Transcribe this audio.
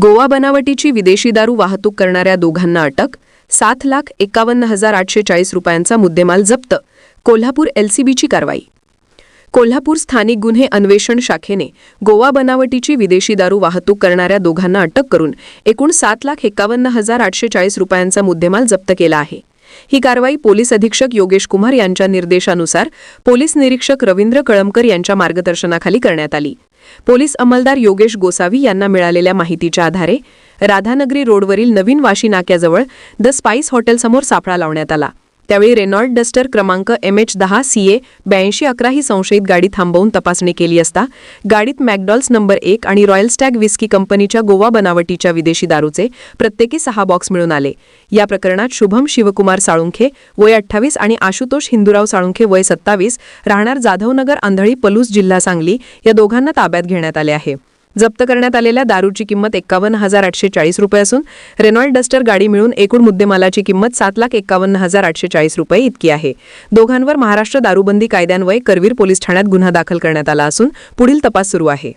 गोवा बनावटीची विदेशी दारू वाहतूक करणाऱ्या दोघांना अटक सात लाख एकावन्न हजार आठशे चाळीस रुपयांचा मुद्देमाल जप्त कोल्हापूर एलसीबीची कारवाई. कोल्हापूर स्थानिक गुन्हे अन्वेषण शाखेने गोवा बनावटीची विदेशी दारू वाहतूक करणाऱ्या दोघांना अटक करून एकूण सात लाख एकावन्न हजार आठशे चाळीस रुपयांचा मुद्देमाल जप्त केला आहे. ही कारवाई पोलीस अधीक्षक योगेश कुमार यांच्या निर्देशानुसार पोलीस निरीक्षक रवींद्र कळमकर यांच्या मार्गदर्शनाखाली करण्यात आली. पोलीस अंमलदार योगेश गोसावी यांना मिळालेल्या माहितीच्या आधारे राधानगरी रोडवरील नवीन वाशी नाक्याजवळ द स्पाइस हॉटेलसमोर सापळा लावण्यात आला. त्यावेळी रेनॉल्ड डस्टर क्रमांक एम एच दहा सी ए ब्याऐंशी अकरा ही संशयित गाडी थांबवून तपासणी केली असता गाडीत मॅकडॉल्स नंबर एक आणि रॉयल स्टॅग विस्की कंपनीच्या गोवा बनावटीच्या विदेशी दारूचे प्रत्येकी सहा बॉक्स मिळून आले. या प्रकरणात शुभम शिवकुमार साळुंखे वय अठ्ठावीस आणि आशुतोष हिंदुराव साळुंखे वय सत्तावीस राहणार जाधवनगर आंधळी पलूस जिल्हा सांगली या दोघांना ताब्यात घेण्यात आले आहे. जप्त करण्यात आलेल्या दारूची किंमत एक्कावन्न हजार आठशे चाळीस रुपये असून रेनॉल्ड डस्टर गाडी मिळून एकूण मुद्देमालाची किंमत सात लाख एक्कावन्न हजार आठशे चाळीस रुपये इतकी आहे. दोघांवर महाराष्ट्र दारूबंदी कायद्यान्वये करवीर पोलीस ठाण्यात गुन्हा दाखल करण्यात आला असून पुढील तपास सुरू आहे.